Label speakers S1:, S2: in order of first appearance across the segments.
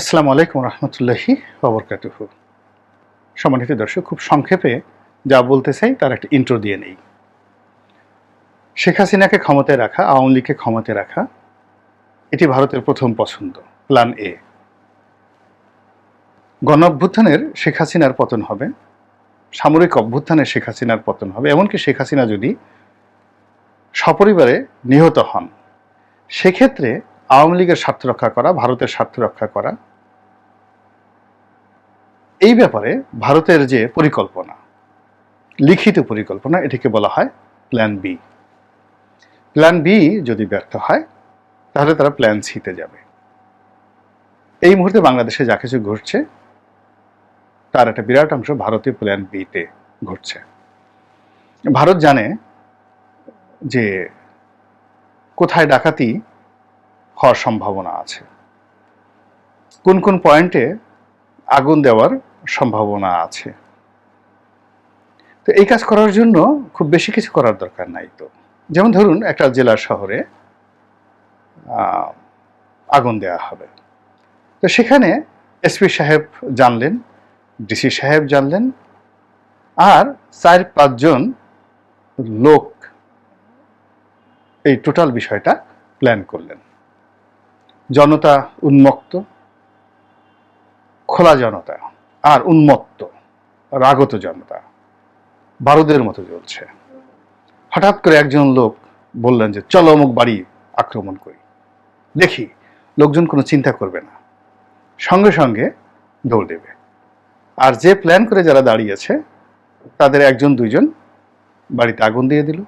S1: আসসালামু আলাইকুম রহমতুল্লাহি অবরকাতুহ সম্মানিত দর্শক, খুব সংক্ষেপে যা বলতে চাই তার একটা ইন্ট্রো দিয়ে নেই। শেখ হাসিনাকে ক্ষমতায় রাখা, আওয়ামী লীগকে ক্ষমতায় রাখা, এটি ভারতের প্রথম পছন্দ প্ল্যান এ গণ অভ্যুত্থানের শেখ হাসিনার পতন হবে, সামরিক অভ্যুত্থানের শেখ হাসিনার পতন হবে, এমনকি শেখ হাসিনা যদি সপরিবারে নিহত হন, সেক্ষেত্রে আওয়ামী লীগের স্বার্থ রক্ষা করা, ভারতের স্বার্থ রক্ষা করা এই ব্যাপারে ভারতের যে পরিকল্পনা, লিখিত পরিকল্পনা, এটিকে বলা হয় প্ল্যান বি প্ল্যান বি যদি ব্যর্থ হয়, তাহলে তারা প্ল্যান সিতে যাবে। এই মুহূর্তে বাংলাদেশে যা কিছু ঘটছে, তার একটা বিরাট অংশ ভারতীয় প্ল্যান বিতে ঘটছে। ভারত জানে যে কোথায় ডাকাতি হওয়ার সম্ভাবনা আছে। কোন কোন পয়েন্টে আগুন দেওয়ার সম্ভাবনা আছে। তো এই কাজ করার জন্য খুব বেশি কিছু করার দরকার নাই তো। যেমন ধরুন, একটা জেলা শহরে আগুন দেওয়া হবে। তো সেখানে এসপি সাহেব জানলেন, ডিসি সাহেব জানলেন, আর চার পাঁচজন লোক এই টোটাল বিষয়টা প্ল্যান করলেন। জনতা উন্মুক্ত, খোলা জনতা। আর উন্মত্ত, রাগত জনতা। বারুদের মতো জ্বলছে। হঠাৎ করে একজন লোক বললেন যে, চলো অমুক বাড়ি আক্রমণ করি। দেখি, লোকজন কোনো চিন্তা করবে না। সঙ্গে সঙ্গে দৌড় দেবে। আর যে প্ল্যান করে যারা দাঁড়িয়েছে তাদের একজন, দুইজন বাড়িতে আগুন দিয়ে দিল।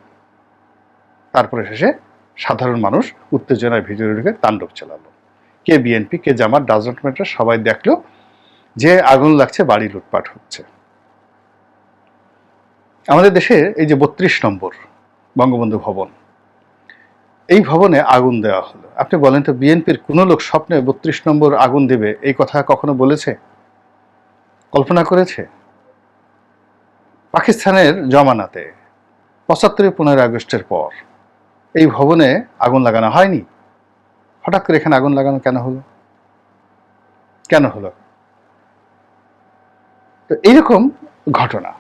S1: তারপরে শেষে সাধারণ মানুষ উত্তেজনার ভিতরে ঢুকে তাণ্ডব চালালো। কে বিএনপি কে জামাত, ডাজনট ম্যাটার, সবাই দেখল যে আগুন লাগছে, বাড়ি লুটপাট হচ্ছে। আমাদের দেশে এই যে বত্রিশ নম্বর বঙ্গবন্ধু ভবন, এই ভবনে আগুন দেওয়া হলো। আপনি বলেন তো, বিএনপির কোনো লোক স্বপ্নে বত্রিশ নম্বর আগুন দেবে, এই কথা কখনো বলেছে? কল্পনা করেছে? পাকিস্তানের জমানাতে পঁচাত্তরে পনেরোই আগস্টের পর এই ভবনে আগুন লাগানো হয়নি? হঠাৎ করে এখানে আগুন লাগানো কেন হলো? কেন হলো? তো এইরকম ঘটনা।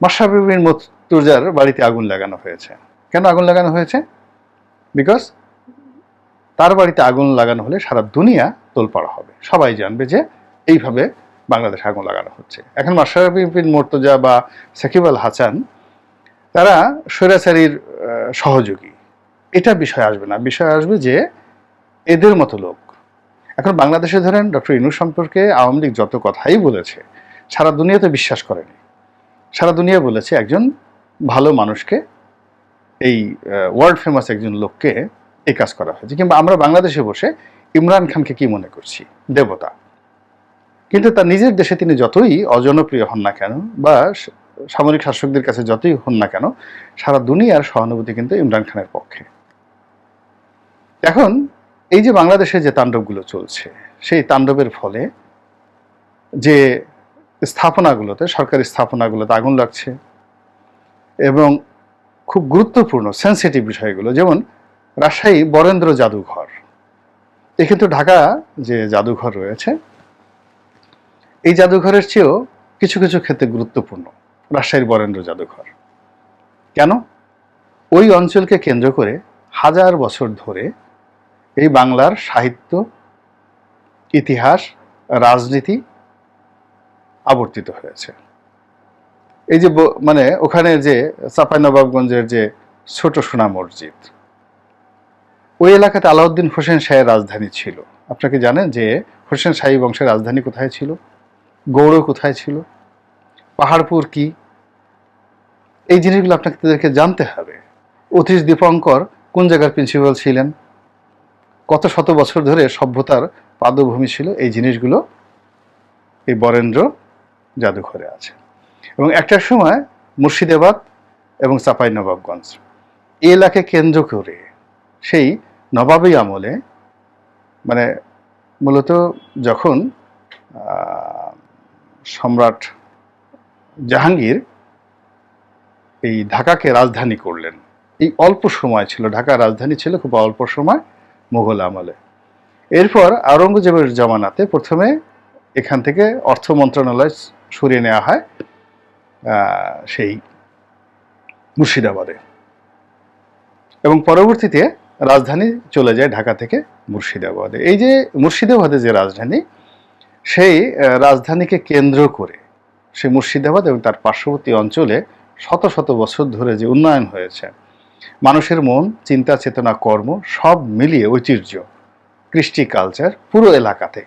S1: মাসাবিবিন মতুর্জার বাড়িতে আগুন লাগানো হয়েছে। কেন আগুন লাগানো হয়েছে? বিকজ তার বাড়িতে আগুন লাগানো হলে সারা দুনিয়া তোলপাড়া হবে। সবাই জানবে যে এইভাবে বাংলাদেশে আগুন লাগানো হচ্ছে। এখন মাসাবিবিন মর্তজা বা সাকিব আল হাসান, তারা স্বৈরাচারীর সহযোগী। এটা বিষয় আসবে না। বিষয় আসবে যে এদের মতো লোক। এখন বাংলাদেশে ধরেন ডক্টর ইনু সম্পর্কে আওয়ামী লীগ যত কথাই বলেছে সারা দুনিয়াতে বিশ্বাস করেনি। সারা দুনিয়া বলেছে একজন ভালো মানুষকে, এই ওয়ার্ল্ড ফেমাস একজন লোককে এই কাজ করা হয়েছে। কিংবা আমরা বাংলাদেশে বসে ইমরান খানকে কি মনে করছি? দেবতা। কিন্তু তার নিজের দেশে তিনি যতই অজনপ্রিয় হন না কেন বা সামরিক শাসকদের কাছে যতই হন না কেন, সারা দুনিয়ার সহানুভূতি কিন্তু ইমরান খানের পক্ষে। এখন এই যে বাংলাদেশে যে তাণ্ডবগুলো চলছে, সেই তাণ্ডবের ফলে যে স্থাপনাগুলোতে, সরকারি স্থাপনাগুলোতে আগুন লাগছে এবং খুব গুরুত্বপূর্ণ সেন্সিটিভ বিষয়গুলো, যেমন রাজশাহী বরেন্দ্র জাদুঘর। এ কিন্তু ঢাকা যে জাদুঘর রয়েছে, এই জাদুঘরের চেয়েও কিছু কিছু ক্ষেত্রে গুরুত্বপূর্ণ, রাজশাহীর বরেন্দ্র জাদুঘর। কেন? ওই অঞ্চলকে কেন্দ্র করে হাজার বছর ধরে এই বাংলার সাহিত্য, ইতিহাস, রাজনীতি আবর্তিত হয়েছে। এই যে মানে ওখানে যে চাঁপাইনবাবগঞ্জের যে ছোট সোনা মসজিদ, ওই এলাকাতে আলাউদ্দিন হোসেন শাহের রাজধানী ছিল। আপনাকে জানেন যে হোসেন শাহী বংশের রাজধানী কোথায় ছিল? গৌড় কোথায় ছিল? পাহাড়পুর কি? এই জিনিসগুলো আপনাকে তাদেরকে জানতে হবে। অতীশ দীপঙ্কর কোন জায়গার প্রিন্সিপাল ছিলেন? কত শত বছর ধরে সভ্যতার পাদভূমি ছিল? এই জিনিসগুলো এই বরেন্দ্র জাদুঘরে আছে। এবং একটা সময় মুর্শিদাবাদ এবং চাপাই নবাবগঞ্জ এই এলাকাকে কেন্দ্র করে সেই নবাবী আমলে মানে মূলত যখন সম্রাট জাহাঙ্গীর এই ঢাকাকে রাজধানী করলেন। এই অল্প সময় ছিল ঢাকা রাজধানী ছিল খুব অল্প সময় মুঘল আমলে। এরপর আওরঙ্গজেবের জমানাতে প্রথমে এখান থেকে অর্থ মন্ত্রণালয় সরিয়ে নেওয়া হয় সেই মুর্শিদাবাদে। এবং পরবর্তীতে রাজধানী চলে যায় ঢাকা থেকে মুর্শিদাবাদে। এই যে মুর্শিদাবাদে যে রাজধানী, সেই রাজধানীকে কেন্দ্র করে সেই মুর্শিদাবাদ এবং তার পার্শ্ববর্তী অঞ্চলে শত শত বছর ধরে যে উন্নয়ন হয়েছে, মানুষের মন, চিন্তা, চেতনা, কর্ম সব মিলিয়ে ঐতিহ্য, কৃষ্টি কালচার পুরো এলাকাতে।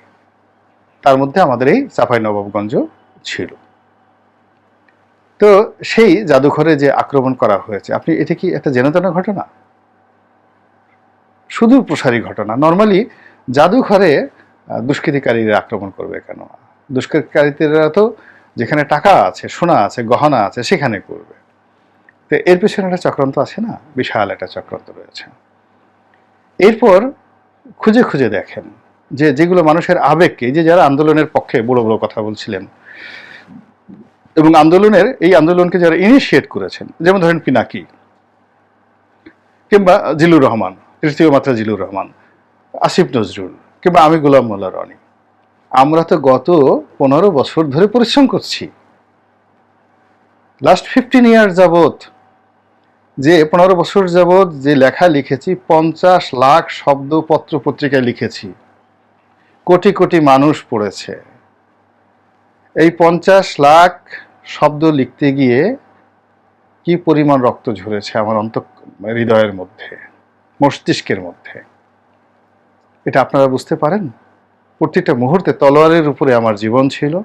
S1: তার মধ্যে আমাদের এই চাপাই নবাবগঞ্জ ছিল। তো সেই জাদুঘরে যে আক্রমণ করা হয়েছে, আপনি, এটা কি একটা জেনতনা ঘটনা? শুধু প্রসারী ঘটনা। নর্মালি জাদুঘরে দুষ্কৃতিকারীরা আক্রমণ করবে কেন? দুষ্কৃতিকারীরা তো যেখানে টাকা আছে, সোনা আছে, গহনা আছে, সেখানে করবে। তো এর পেছনে একটা চক্রান্ত আছে না? বিশাল একটা চক্রান্ত রয়েছে। এরপর খুঁজে খুঁজে দেখেন যে যেগুলো মানুষের আবেগকে যে যারা আন্দোলনের পক্ষে বড় বড় কথা বলছিলেন, এবং আন্দোলনের, এই আন্দোলনকে যারা ইনিশিয়েট করেছেন, যেমন ধরেন পিনাকি, কিংবা জিলুর রহমান তৃতীয় মাত্রা জিলুর রহমান, আসিফ নজরুল, কিংবা আমি গোলাম মোল্লা রনি। আমরা তো গত পনেরো বছর ধরে পরিশ্রম করছি। লাস্ট ফিফটিন ইয়ার যাবত যে পনেরো বছর যাবত যে লেখা লিখেছি, পঞ্চাশ লাখ শব্দ পত্র পত্রিকায় লিখেছি। কোটি কোটি মানুষ পড়েছে। এই পঞ্চাশ লাখ শব্দ লিখতে গিয়ে কি পরিমাণ রক্ত ঝরেছে আমার অন্ত, হৃদয়ের মধ্যে, মস্তিষ্কের মধ্যে? এটা আপনারা বুঝতে পারেন? প্রত্যেকটা মুহূর্তে তলোয়ারের উপরে আমার জীবন ছিল।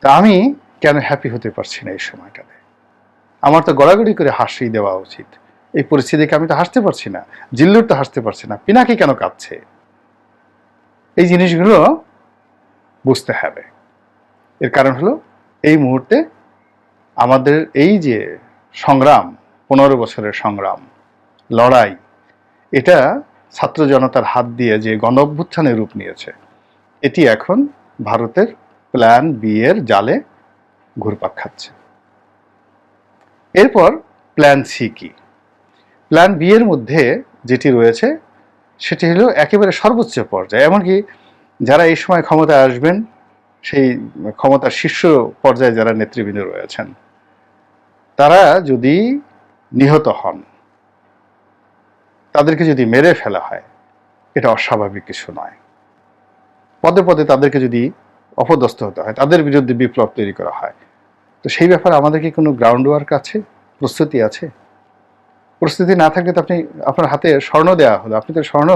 S1: তা আমি কেন হ্যাপি হতে পারছি না এই সময়টাতে? আমার তো গড়াগড়ি করে হাসি দেওয়া উচিত। এই পরিস্থিতিকে আমি তো হাসতে পারছি না। জিল্লুর তো হাসতে পারছি না। পিনাকি কেন কাঁদছে এই জিনিসগুলো বুঝতে হবে। এর কারণ হলো, এই মুহূর্তে আমাদের এই যে সংগ্রাম, পনেরো বছরের সংগ্রাম, লড়াই, এটা ছাত্র জনতার হাত দিয়ে যে গণ অভ্যুত্থানের রূপ নিয়েছে, এটি এখন ভারতের প্ল্যান বি এর জালে ঘুরপাক খাচ্ছে। এরপর প্ল্যান সি কি? প্ল্যান বি এর মধ্যে যেটি রয়েছে সেটি হলো একেবারে সর্বোচ্চ পর্যায়ে। এমনকি যারা এই সময় ক্ষমতায় আসবেন, সেই ক্ষমতার শীর্ষ পর্যায়ে যারা নেতৃবৃন্দ রয়েছেন, তারা যদি নিহত হন, তাদেরকে যদি মেরে ফেলা হয়, এটা অস্বাভাবিক কিছু নয়। পদে পদে তাদেরকে যদি অপদস্থ হতে হয়, তাদের বিরুদ্ধে বিপ্লব তৈরি করা হয়, তো সেই ব্যাপারে আমাদের কি কোনো গ্রাউন্ড ওয়ার্ক আছে? প্রস্তুতি আছে? প্রস্তুতি না থাকলে তো আপনি আপনার হাতে স্বর্ণ দেওয়া হলো। আপনি তো স্বর্ণ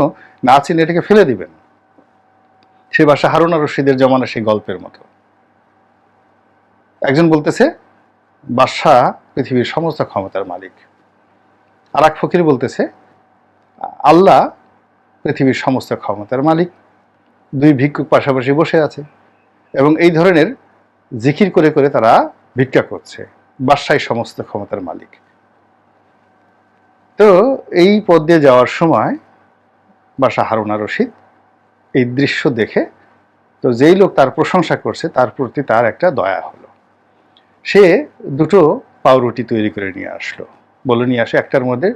S1: না চিনে এটাকে ফেলে দিবেন। সে বাসা হারুন আর রশিদের জমানা সেই গল্পের মতো। একজন বলতেছে, বাদশাহ পৃথিবীর সমস্ত ক্ষমতার মালিক। আর এক ফকির বলতেছে, আল্লাহ পৃথিবীর সমস্ত ক্ষমতার মালিক। দুই ভিক্ষুক পাশাপাশি বসে আছে এবং এই ধরনের জিকির করে করে তারা ভিক্ষা করছে। বাদশাহী সমস্ত ক্ষমতার মালিক। তো এই পথ দিয়ে যাওয়ার সময় বাসা হারুনা রশিদ এই দৃশ্য দেখে, তো যেই লোক তার প্রশংসা করছে, তার প্রতি তার একটা দয়া হলো। সে দুটো পাউরুটি তৈরি করে নিয়ে আসলো। বলে নিয়ে আসে, একটার মধ্যে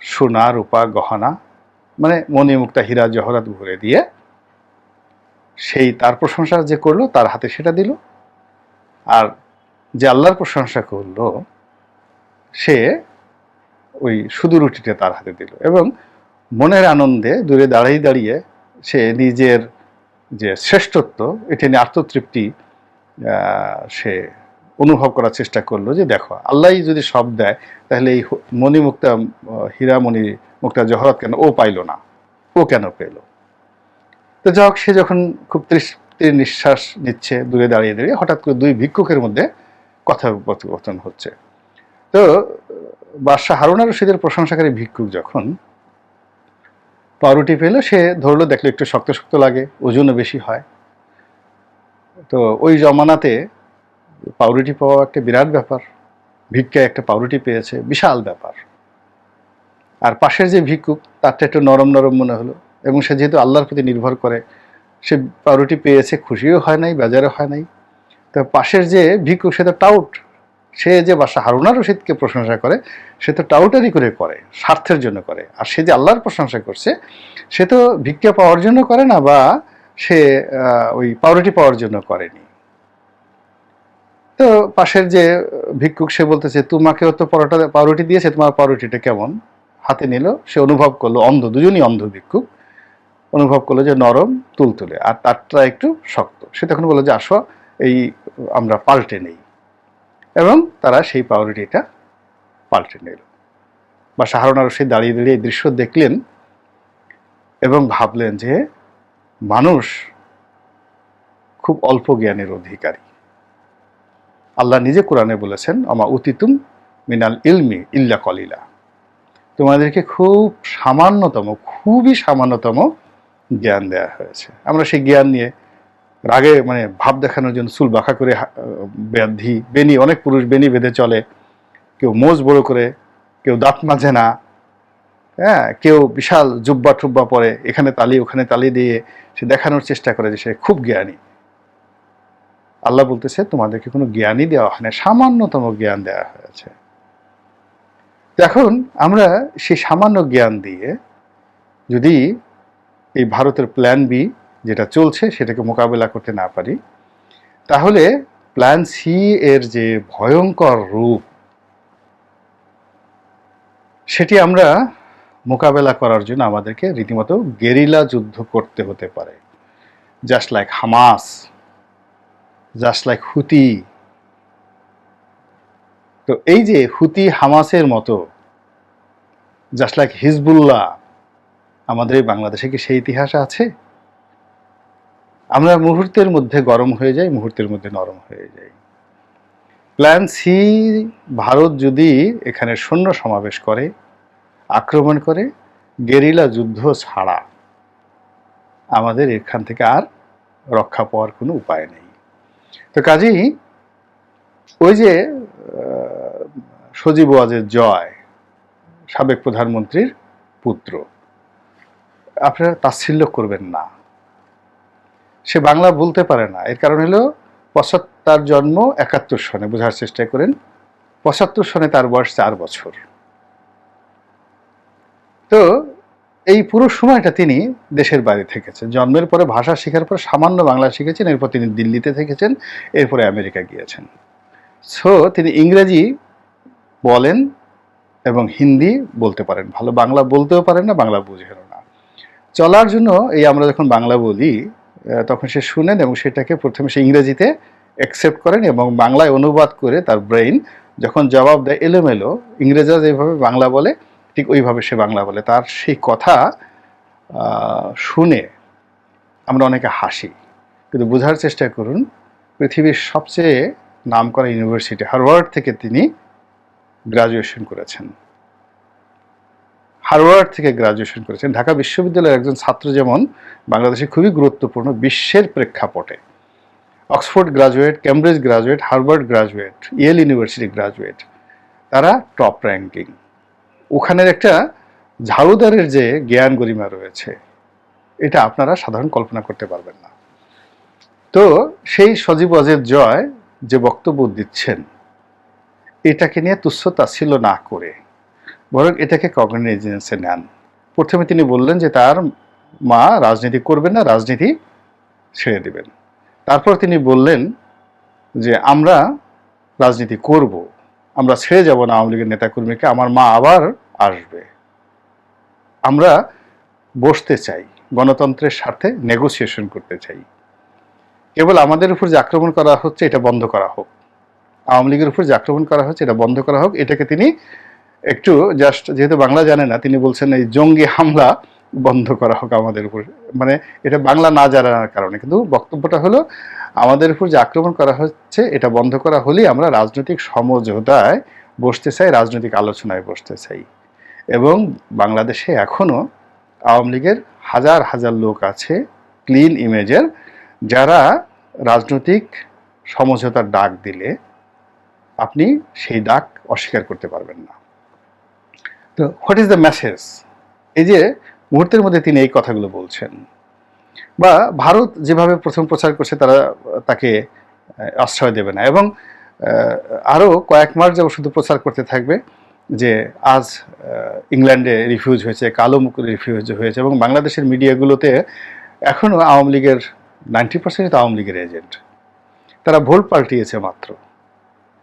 S1: সোনা, রূপা, গহনা মানে মণিমুক্তা, হীরা, জহরাত ভরে দিয়ে সেই তার প্রশংসা যে করল, তার হাতে সেটা দিল। আর যে আল্লাহর প্রশংসা করল, সে ওই শুধু রুটিটা তার হাতে দিল এবং মনের আনন্দে দূরে দাঁড়িয়ে দাঁড়িয়ে সে নিজের যে শ্রেষ্ঠত্ব এটা নিয়ে আত্মতৃপ্তি সে অনুভব করার চেষ্টা করল যে দেখো আল্লাহই যদি সব দেয় তাহলে এই মণিমুক্তা আহ, হীরা মণি মুক্তা জহরত কেন? ও পাইলো না। ও কেন পেল? তো যাই হোক সে যখন খুব তৃপ্তির নিঃশ্বাস নিচ্ছে দূরে দাঁড়িয়ে দাঁড়িয়ে হঠাৎ করে দুই ভিক্ষুকের মধ্যে কথা কথোপকথন হচ্ছে। তো বাদশাহ হারুনা রশিদের প্রশংসাকারী ভিক্ষুক যখন পাউরুটি পেল সে ধরলো, দেখল, একটু শক্ত শক্ত লাগে, ওজনও বেশি হয়। তো ওই জমানাতে পাউরুটি পাওয়া একটা বিরাট ব্যাপার। ভিক্ষায় একটা পাউরুটি পেয়েছে, বিশাল ব্যাপার। আর পাশের যে ভিক্ষুক, তারটা একটু নরম নরম মনে হলো এবং সে যেহেতু আল্লাহর প্রতি নির্ভর করে, সে পাউরুটি পেয়েছে, খুশিও হয় নাই, বেজারও হয় নাই। তো পাশের যে ভিক্ষুক, সে তো টাউট। সে যে বাসা হারুনা রশিদকে প্রশংসা করে, সে তো টাউটারি করে করে, স্বার্থের জন্য করে। আর সে যে আল্লাহর প্রশংসা করছে, সে তো ভিক্ষা পাওয়ার জন্য করে না বা সে ওই পাউরুটি পাওয়ার জন্য করেনি। তো পাশের যে ভিক্ষুক, সে বলতেছে, তোমাকেও তো পরোটা পাউরুটি দিয়েছে, তোমার পাউরুটিটা কেমন? হাতে নিল, সে অনুভব করল, অন্ধ, দুজনই অন্ধ ভিক্ষুক। অনুভব করল যে নরম, তুলতুলে, আর তারটা একটু শক্ত। সে তখন বলল যে, আসো, এই আমরা পাল্টে নেই। এবং তারা সেই পাউরুটিটা পাল্টে নিল। বা সাহারণ আরও সেই দাঁড়িয়ে দাঁড়িয়ে দৃশ্য দেখলেন এবং ভাবলেন যে মানুষ খুব অল্প জ্ঞানের অধিকারী। আল্লাহ নিজে কোরআনে বলেছেন, আমা উতিতুম মিনাল ইলমি ইল্লা কলিলা। তোমাদেরকে খুব সামান্যতম, খুবই সামান্যতম জ্ঞান দেওয়া হয়েছে। আমরা সেই জ্ঞান নিয়ে রাগে মানে ভাব দেখানোর জন্য চুল বাঁকা করে ব্যাধি বেনি, অনেক পুরুষ বেনি বেঁধে চলে। কেউ মোজ বড় করে, কেউ দাঁত মাজে না। হ্যাঁ কেউ বিশাল জুব্বা টুব্বা পরে, এখানে তালি, ওখানে তালি দিয়ে সে দেখানোর চেষ্টা করে যে সে খুব জ্ঞানী। আল্লাহ বলতেছে, তোমাদেরকে কোনো জ্ঞানই দেওয়া হয় না, সামান্যতম জ্ঞান দেওয়া হয়েছে। এখন আমরা সেই সামান্য জ্ঞান দিয়ে যদি এই ভারতের প্ল্যান বি যেটা চলছে সেটাকে মোকাবেলা করতে না পারি। তাহলে প্ল্যান সি এর যে ভয়ঙ্কর রূপ, সেটি আমরা মোকাবেলা করার জন্য আমাদেরকে রীতিমতো গেরিলা যুদ্ধ করতে হতে পারে। Just like Hamas just like Houthi তো এই যে হুতি হামাসের মতো জাস্ট লাইক হিজবুল্লাহ আমাদের বাংলাদেশে কি সেই ইতিহাস আছে? আমরা মুহূর্তের মধ্যে গরম হয়ে যাই, মুহূর্তের মধ্যে নরম হয়ে যাই। প্ল্যান সি ভারত যদি এখানে সৈন্য সমাবেশ করে, আক্রমণ করে, গেরিলা যুদ্ধ ছাড়া, আমাদের এখান থেকে আর রক্ষা পাওয়ার কোনো উপায় নেই। তো কাজেই ওই যে সজীব ওয়াজের জয়, সাবেক প্রধানমন্ত্রীর পুত্র, আপনারা তাচ্ছিল্য করবেন না। সে বাংলা বলতে পারে না। এর কারণ হলো পঁচাত্তর জন্ম একাত্তর সনে, বোঝার চেষ্টা করেন। পঁচাত্তর সনে তার বয়স চার বছর। তো এই পুরো সময়টা তিনি দেশের বাইরে থেকেছেন। জন্মের পরে ভাষা শেখার পর সামান্য বাংলা শিখেছেন, এরপর তিনি দিল্লিতে থেকেছেন, এরপরে আমেরিকা গিয়েছেন। সো তিনি ইংরেজি বলেন এবং হিন্দি বলতে পারেন। ভালো বাংলা বলতেও পারেন না, বাংলা বুঝেন না। চলার জন্য এই আমরা যখন বাংলা বলি তখন সে শুনেন এবং সেটাকে প্রথমে সে ইংরেজিতে অ্যাকসেপ্ট করেন এবং বাংলায় অনুবাদ করে তার ব্রেইন যখন জবাব দেয় এলোমেলো, ইংরেজরা যেভাবে বাংলা বলে, ঠিক ওইভাবে সে বাংলা বলে। তার সেই কথা শুনে আমরা অনেকে হাসি। কিন্তু বোঝার চেষ্টা করুন, পৃথিবীর সবচেয়ে নামকরা ইউনিভার্সিটি হার্ভার্ড থেকে তিনি গ্রাজুয়েশন করেছেন। হার্ভার্ড থেকে গ্রাজুয়েশন করেছেন। ঢাকা বিশ্ববিদ্যালয়ের একজন ছাত্র যেমন বাংলাদেশে খুবই গুরুত্বপূর্ণ বিশ্বের প্রেক্ষাপটে। Oxford graduate Cambridge graduate, Harvard graduate, Yale university graduate, তারা টপ র্যাঙ্কিং। ওখানের একটা ঝাড়ুদারের যে জ্ঞান গরিমা রয়েছে, এটা আপনারা সাধারণ কল্পনা করতে পারবেন না। তো সেই সজীব অজের জয় যে বক্তব্য দিচ্ছেন, এটাকে নিয়ে তুচ্ছ তাচ্ছিল্য না করে। বরং এটাকে কগনিজেন্সে নেন। প্রথমে তিনি বললেন যে তার মা রাজনীতি করবেন না, রাজনীতি ছেড়ে দেবেন। তারপর তিনি বললেন যে আমরা রাজনীতি করব, আমরা ছেড়ে যাব না আওয়ামী লীগের নেতাকর্মীকে, আমার মা আবার আসবে। আমরা বসতে চাই, গণতন্ত্রের স্বার্থে নেগোসিয়েশন করতে চাই। কেবল আমাদের উপর যে আক্রমণ করা হচ্ছে, এটা বন্ধ করা হোক। আওয়ামী লীগের উপর যে আক্রমণ করা হচ্ছে, এটা বন্ধ করা হোক, এটাকে তিনি একটু জাস্ট যেহেতু বাংলা জানে না, তিনি বলছেন এই জঙ্গি হামলা বন্ধ করা হোক আমাদের উপর। মানে এটা বাংলা না জানার কারণে। কিন্তু বক্তব্যটা হলো, আমাদের উপর যে আক্রমণ করা হচ্ছে, এটা বন্ধ করা হলেই আমরা রাজনৈতিক সমঝোতায় বসতে চাই, রাজনৈতিক আলোচনায় বসতে চাই। এবং বাংলাদেশে এখনও আওয়ামী লীগের হাজার হাজার লোক আছে ক্লিন ইমেজের যারা রাজনৈতিক সমঝোতার ডাক দিলে আপনি সেই ডাক অস্বীকার করতে পারবেন না। তো হোয়াট ইজ দ্য মেসেজ এই যে মুহূর্তের মধ্যে তিনি এই কথাগুলো বলছেন। বা ভারত যেভাবে প্রথম প্রচার করছে তারা তাকে আশ্রয় দেবে না। এবং আরও কয়েক মাস যাবত শুধু প্রচার করতে থাকবে যে আজ ইংল্যান্ডে রিফিউজ হয়েছে, কালো মুখ রিফিউজ হয়েছে এবং বাংলাদেশের মিডিয়াগুলোতে এখনও আওয়ামী লীগের নাইনটি পার্সেন্ট আওয়ামী লীগের এজেন্ট তারা ভোট পাল্টিয়েছে মাত্র।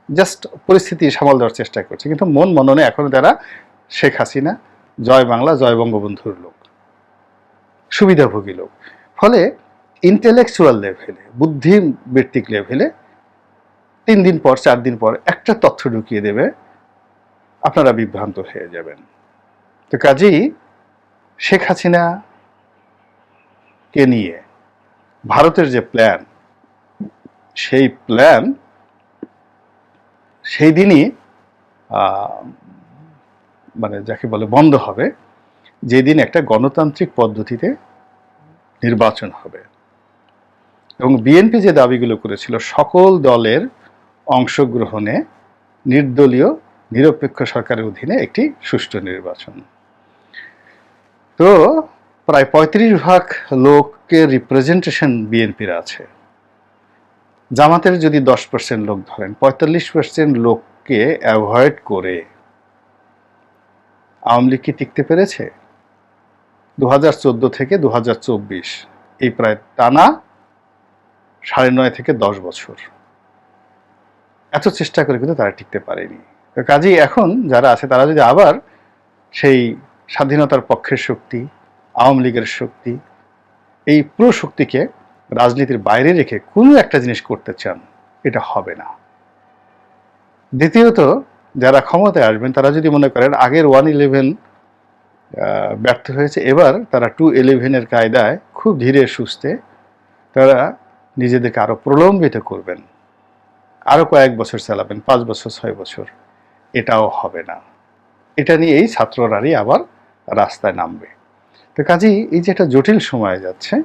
S1: জাস্ট পরিস্থিতি সামাল দেওয়ার চেষ্টা করছে। কিন্তু মন মননে এখনও তারা শেখ হাসিনা, জয় বাংলা, জয় বঙ্গবন্ধুর লোক। সুবিধাভোগী লোক। ফলে ইন্টেলেকচুয়াল লেভেলে বুদ্ধি বুদ্ধিবৃত্তিক লেভেলে তিন দিন পর, চার দিন পর একটা তথ্য ঢুকিয়ে দেবে, আপনারা বিভ্রান্ত হয়ে যাবেন। তো কাজেই শেখ হাসিনা কে নিয়ে ভারতের যে প্ল্যান সেই প্ল্যান সেই দিনই মানে যাকে বলে বন্ধ হবে, যেদিন একটা গণতান্ত্রিক পদ্ধতিতে নির্বাচন হবে। এবং বিএনপি যে দাবিগুলো করেছিল, সকল দলের অংশগ্রহণে নির্দলীয়, নিরপেক্ষ সরকারের অধীনে একটি সুষ্ঠু নির্বাচন। তো প্রায় পঁয়ত্রিশ ভাগ লোকের রিপ্রেজেন্টেশন বিএনপির আছে। জামাতের যদি দশ পার্সেন্ট লোক ধরেন, পঁয়তাল্লিশ পার্সেন্ট লোককে অ্যাভয়েড করে আওয়ামী লীগ কি টিকতে পেরেছে? দু হাজার চোদ্দ থেকে দু হাজার চব্বিশ, এই প্রায় টানা সাড়ে নয় থেকে দশ বছর। এত চেষ্টা করে কিন্তু তারা টিকতে পারেনি। কাজেই এখন যারা আছে, তারা যদি আবার সেই স্বাধীনতার পক্ষের শক্তি, আওয়ামী লীগের শক্তি, এই পুরো শক্তিকে রাজনীতির বাইরে রেখে কোনো একটা জিনিস করতে চান, এটা হবে না। দ্বিতীয়ত যারা ক্ষমতায় আসবেন, তারা যদি মনে করেন আগের ওয়ান ইলেভেন ব্যর্থ হয়েছে, এবার তারা টু ইলেভেনের কায়দায় খুব ধীরে সুস্থে তারা নিজেদেরকে আরও প্রলম্বিত করবেন। আরও কয়েক বছর চালাবেন, পাঁচ বছর, ছয় বছর, এটাও হবে না। এটা নিয়েই ছাত্ররাই আবার রাস্তায় নামবে। তো কাজেই এই যে একটা জটিল সময় যাচ্ছে,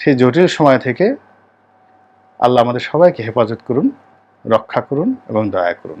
S1: সেই জটিল সময় থেকে আল্লাহ আমাদের সবাইকে হেফাজত করুন, রক্ষা করুন এবং দয়া করুন।